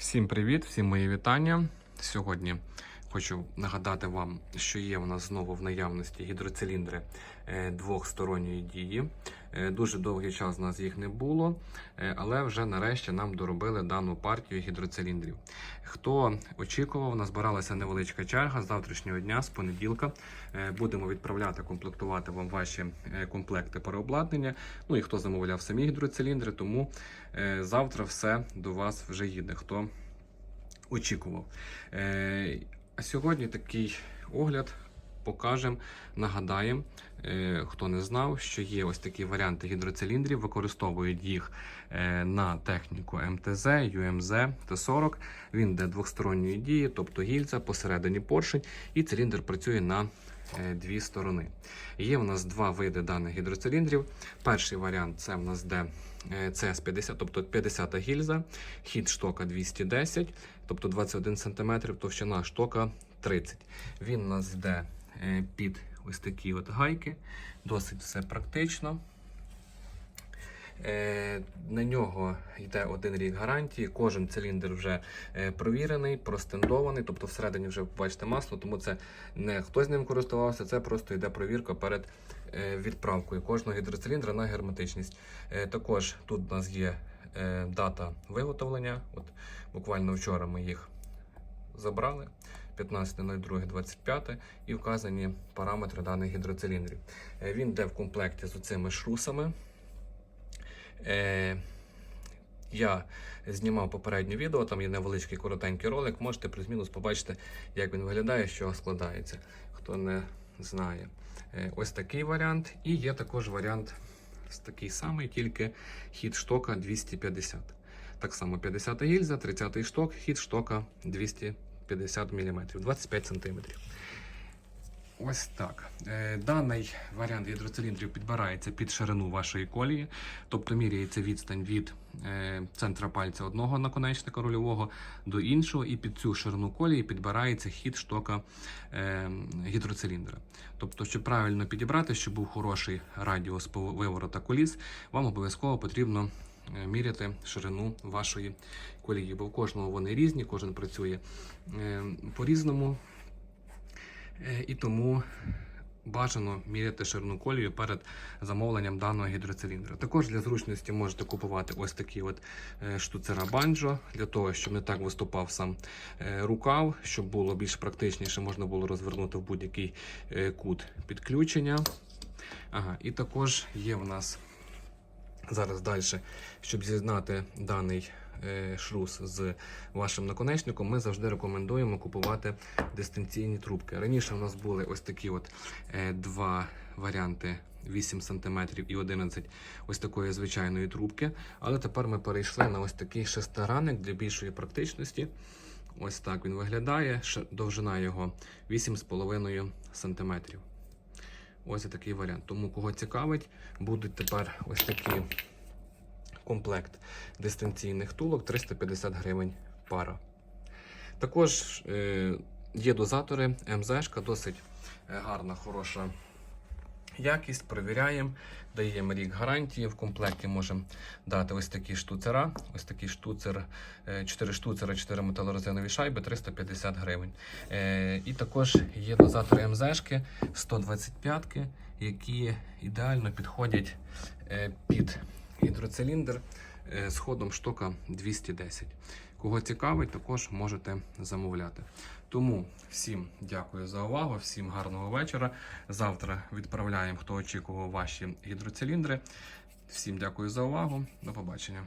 Всім привіт, всім мої вітання. Сьогодні хочу нагадати вам, що є у нас знову в наявності гідроциліндри е, двохсторонньої дії. Е, Дуже довгий час у нас їх не було, е, але вже нарешті нам доробили дану партію гідроциліндрів. Хто очікував, назбиралася невеличка черга з завтрашнього дня, з понеділка. Будемо відправляти комплектувати вам ваші комплекти переобладнання. Ну і хто замовляв самі гідроциліндри, тому завтра все до вас вже їде. Хто очікував. А сьогодні такий огляд покажемо, нагадаємо, е, хто не знав, що є ось такі варіанти гідроциліндрів, використовують їх е, на техніку МТЗ, ЮМЗ, Т40. Він йде двосторонньої дії, тобто гільза, посередині поршень, і циліндр працює на е, дві сторони. Є в нас два види даних гідроциліндрів. Перший варіант це в нас де CS50, тобто 50 гільза, хід штока 210, тобто 21 см, товщина штока 30 Він у нас йде під ось такі от гайки, досить все практично. Е, На нього йде один рік гарантії. Кожен циліндр вже е, провірений, простендований, тобто всередині вже бачите масло, тому це не хтось ним користувався, це просто йде провірка перед е, відправкою кожного гідроциліндра на герметичність. Е, Також тут у нас є е, дата виготовлення. От буквально вчора ми їх забрали. 15.02.25 і вказані параметри даних гідроциліндрів. Е, Він йде в комплекті з оцими шрусами. Е, я знімав попереднє відео, там є невеличкий коротенький ролик. Можете плюс-мінус побачити, як він виглядає, з чого складається. Хто не знає. Е, ось такий варіант. І є також варіант такий самий, тільки хід штока 250. Так само 50 гільза, 30 шток, хід штока 250 мм, 25 см. Ось так. Е, Даний варіант гідроциліндрів підбирається під ширину вашої колії, тобто міряється відстань від е, центра пальця одного наконечника рульового до іншого, і під цю ширину колії підбирається хід штока е, гідроциліндра. Тобто, щоб правильно підібрати, щоб був хороший радіус пов- виворота коліс, вам обов'язково потрібно міряти ширину вашої колії, бо в кожного вони різні, кожен працює е, по-різному. Е, І тому бажано міряти ширину колію перед замовленням даного гідроциліндра. Також для зручності можете купувати ось такі от е, штуцера банджо, для того, щоб не так виступав сам е, рукав, щоб було більш практичніше, можна було розвернути в будь-який е, кут підключення. Ага, і також є в нас зараз далі, щоб з'єднати даний е, шрус з вашим наконечником, ми завжди рекомендуємо купувати дистанційні трубки. Раніше у нас були ось такі от е, два варіанти. 8 см і 11 ось такої звичайної трубки. Але тепер ми перейшли на ось такий шестигранник для більшої практичності. Ось так він виглядає. Довжина його 8,5 см. Ось такий варіант. Тому кого цікавить, будуть тепер ось такий комплект дистанційних тулок 350 гривень пара. Також е, є дозатори МЗшка, досить е, гарна, хороша якість. Перевіряємо, даємо рік гарантії. В комплекті можемо дати ось такі штуцера. Ось такий штуцер, 4 штуцера, 4 металорезинові шайби, 350 гривень. Е, і також є дозатори МЗшки 125, які ідеально підходять е, під гідроциліндр е, з ходом штока 210. Кого цікавить, також можете замовляти. Тому всім дякую за увагу, всім гарного вечора. Завтра відправляємо, хто очікував ваші гідроциліндри. Всім дякую за увагу. До побачення.